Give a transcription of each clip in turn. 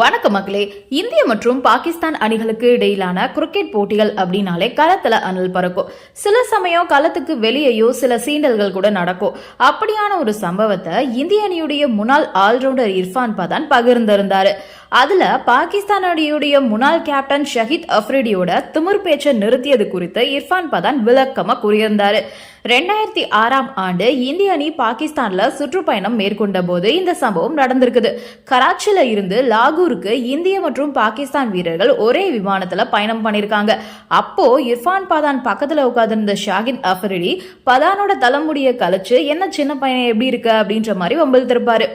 வணக்கம் மக்களே இந்திய மற்றும் பாகிஸ்தான் அணிகளுக்கு இடையிலான கிரிக்கெட் போட்டிகள் அப்படின்னாலே களத்துல அனல் பறக்கும். சில சமயம் களத்துக்கு வெளியேயோ சில சீண்டல்கள் கூட நடக்கும். அப்படியான ஒரு சம்பவத்தை இந்திய அணியுடைய முன்னாள் ஆல்ரவுண்டர் இர்ஃபான் பதான் பகிர்ந்திருந்தாரு. அதில் பாகிஸ்தான் அணியுடைய முன்னாள் கேப்டன் ஷஹீத் அஃப்ரிடியோட திமிர் பேச்சை நிறுத்தியது குறித்து இர்ஃபான் பதான் விளக்கமாக கூறியிருந்தார். ரெண்டாயிரத்தி ஆறாம் ஆண்டு இந்திய அணி பாகிஸ்தான்ல சுற்றுப்பயணம் மேற்கொண்ட போது இந்த சம்பவம் நடந்திருக்குது. கராச்சியில இருந்து லாகூருக்கு இந்திய மற்றும் பாகிஸ்தான் வீரர்கள் ஒரே விமானத்துல பயணம் பண்ணிருக்காங்க. அப்போ இர்ஃபான் பதான் பக்கத்துல உட்கார்ந்திருந்த ஷாகின் அஃபரிடி பதானோட தலைமுடிய கழிச்சு என்ன சின்ன பையன் எப்படி இருக்கு? அப்படின்ற மாதிரி வம்பிழுத்திருப்பாரு.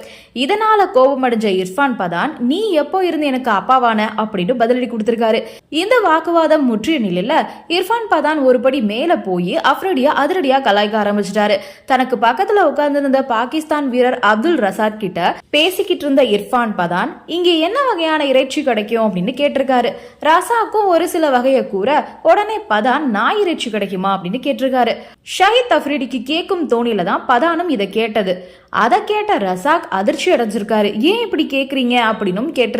இதனால கோபமடைஞ்ச இர்ஃபான் பதான் நீ எப்போ எப்போ இருந்து எனக்கு அப்பாவான அப்படின்னு பதிலடி கொடுத்திருக்காரு. இந்த வாக்குவாதம் முற்றிய நிலையில இர்ஃபான் பதான் ஒருபடி மேல போய் அஃப்ரடியா அதிரடியா கலாய்க்க ஆரம்பிச்சிட்டாரு. தனக்கு பக்கத்துல உட்கார்ந்திருந்த பாகிஸ்தான் வீரர் அப்துல் ரசாத் கிட்ட பேசிக்கிட்டு இருந்த இர்ஃபான் பதான் இங்க என்ன வகையான இறைச்சி கிடைக்கும்? அப்படின்னு கேட்டிருக்காரு. ரசாக்கும் ஒரு சில வகையை கூற உடனே பதான் நாய் இறைச்சி கிடைக்குமா? அப்படின்னு கேட்டிருக்காரு. ஷஹித் அஃப்ரிடிக்கு கேட்கும் தோணியில தான் பதானும் இதை கேட்டது. அதை கேட்ட ரசாக் அதிர்ச்சி அடைஞ்சிருக்காரு. ஏன் இப்படி கேக்குறீங்க? அப்படின்னும் கேட்டிருக்காரு.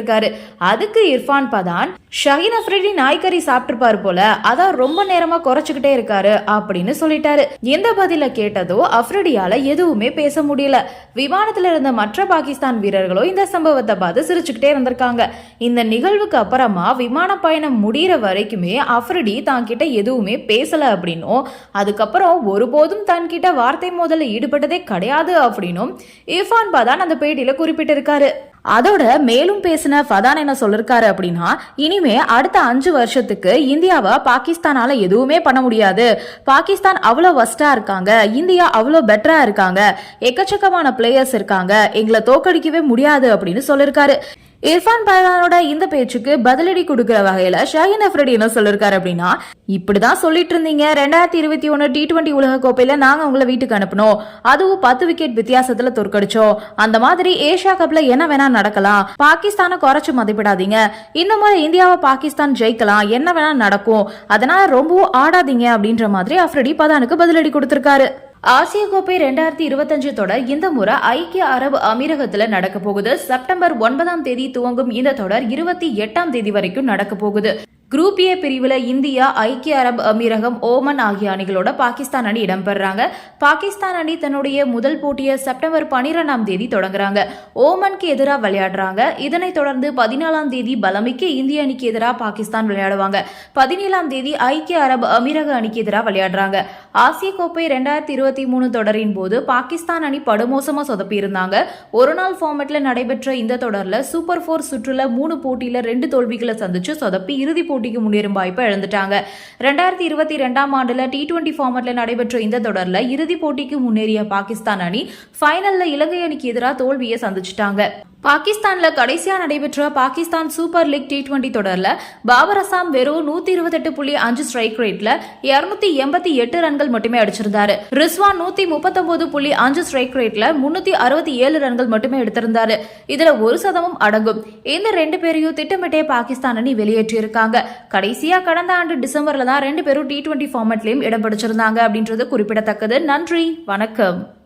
அதுக்கு இர்ஃபான் பதான் ஷஹீன் அஃப்ரிடி நாய்க்கறி சாப்பிட்டுருப்பாரு போல அதான் ரொம்ப நேரமா குறைச்சுக்கிட்டே இருக்காரு அப்படின்னு சொல்லிட்டாரு. எந்த பதில கேட்டதோ அஃப்ரிடியால எதுவுமே பேச முடியல. விமானத்துல இருந்த மற்ற பாகிஸ்தான் வீரர்களோ இந்த சம்பவத்தை பார்த்து சிரிச்சுக்கிட்டே இருந்திருக்காங்க. இந்த நிகழ்வுக்கு அப்புறமா விமான பயணம் முடிகிற வரைக்குமே அஃப்ரிடி தான்கிட்ட எதுவுமே பேசல அப்படின்னும் அதுக்கப்புறம் ஒருபோதும் தன் கிட்ட வார்த்தை மோதல ஈடுபட்டதே கிடையாது அப்படின்னும் இர்ஃபான் பதான் அந்த பேட்டியில குறிப்பிட்டிருக்காரு. அதோட மேலும் பேசின ஃபதான் என்ன சொல்லிருக்காரு அப்படின்னா இனிமே அடுத்த அஞ்சு வருஷத்துக்கு இந்தியாவை பாகிஸ்தானால எதுவுமே பண்ண முடியாது. பாகிஸ்தான் அவ்வளோ வஸ்டா இருக்காங்க. இந்தியா அவ்வளோ பெட்டரா இருக்காங்க. எக்கச்சக்கமான பிளேயர்ஸ் இருக்காங்க. எங்களை தோக்கடிக்கவே முடியாது அப்படின்னு சொல்லிருக்காரு. இர்ஃபான் பதானோட இந்த பேச்சுக்கு பதிலடி கொடுக்கிற வகையில ஷாஹின் அஃப்ரடி என்ன சொல்லிருக்காரு அப்படின்னா இப்படிதான் சொல்லிட்டு இருந்தீங்க ரெண்டாயிரத்தி இருபத்தி ஒன்னு டி டுவெண்டி உலக கோப்பையில நாங்க உங்களை வீட்டுக்கு அனுப்பணும் அதுவும் பத்து விக்கெட் வித்தியாசத்துல தோற்கடிச்சோம். அந்த மாதிரி ஏஷியா கப்ல என்ன வேணா நடக்கலாம். பாகிஸ்தானை குறைச்சு மதிப்பிடாதீங்க. இந்த முறை இந்தியாவை பாகிஸ்தான் ஜெயிக்கலாம். என்ன வேணா நடக்கும். அதனால ரொம்பவும் ஆடாதீங்க. அப்படின்ற மாதிரி அஃப்ரடி பதானுக்கு பதிலடி கொடுத்திருக்காரு. ஆசிய கோப்பை ரெண்டாயிரத்தி இருபத்தஞ்சு தொடர் இந்த முறை ஐக்கிய அரபு அமீரகத்தில் நடக்க போகுது. செப்டம்பர் ஒன்பதாம் தேதி துவங்கும் இந்த தொடர் இருபத்தி எட்டாம் தேதி வரைக்கும் நடக்க போகுது. குரூப் ஏ பிரிவில் இந்தியா ஐக்கிய அரபு அமீரகம் ஓமன் ஆகிய அணிகளோட பாகிஸ்தான் அணி இடம்பெறாங்க. பாகிஸ்தான் அணி தன்னுடைய முதல் போட்டியை செப்டம்பர் பனிரெண்டாம் தேதி தொடங்குறாங்க. ஓமனுக்கு எதிராக விளையாடுறாங்க. இதனைத் தொடர்ந்து பதினாலாம் தேதி பலமிக்க இந்திய அணிக்கு எதிராக பாகிஸ்தான் விளையாடுவாங்க. பதினேழாம் தேதி ஐக்கிய அரபு அமீரக அணிக்கு எதிராக விளையாடுறாங்க. ஆசிய கோப்பை ரெண்டாயிரத்தி இருபத்தி மூணு தொடரின் போது பாகிஸ்தான் அணி படுமோசமாக சொதப்பியிருந்தாங்க. ஒரு நாள் ஃபார்மேட்டில் நடைபெற்ற இந்த தொடரில் சூப்பர் ஃபோர் சுற்றுல மூணு போட்டியில் ரெண்டு தோல்விகளை சந்திச்சு சொதப்பி இறுதி போட்டிக்கு முன்னேறும் வாய்ப்பை இழந்துட்டாங்க. ரெண்டாயிரத்தி இருபத்தி ரெண்டாம் ஆண்டுல டி டுவெண்டி ஃபார்மட்ல நடைபெற்ற இந்த தொடர்ல இறுதி போட்டிக்கு முன்னேறிய பாகிஸ்தான் அணி ஃபைனல்ல இலங்கை அணிக்கு எதிராக தோல்வியை சந்திச்சிட்டாங்க. பாகிஸ்தான்ல கடைசியா நடைபெற்ற Pakistan super league T twenty தொடர்ல பாபர் அசாம் வெறும் நூத்தி இருபத்தெட்டு புள்ளி அஞ்சு ஸ்ட்ரைக் ரேட்ல இருநூத்தி எண்பத்தி எட்டு ரன்கள் மட்டுமே அடிச்சிருந்தாரு. ரிஸ்வான் நூத்தி முப்பத்தொன்பது புள்ளி அஞ்சு ஸ்ட்ரைக் ரேட்ல முன்னூத்தி அறுபத்தி ஏழு ரன்கள் மட்டுமே எடுத்திருந்தாரு. இதுல ஒரு சதமும் அடங்கும். இந்த ரெண்டு பேரையும் திட்டமிட்டே பாகிஸ்தான் அணி வெளியேற்றியிருக்காங்க. கடைசியா கடந்த ஆண்டு டிசம்பர்ல தான் ரெண்டு பேரும் டி டுவெண்டி ஃபார்மேட்லயும் இடம் பிடிச்சிருந்தாங்க அப்படின்றது குறிப்பிடத்தக்கது. நன்றி. வணக்கம்.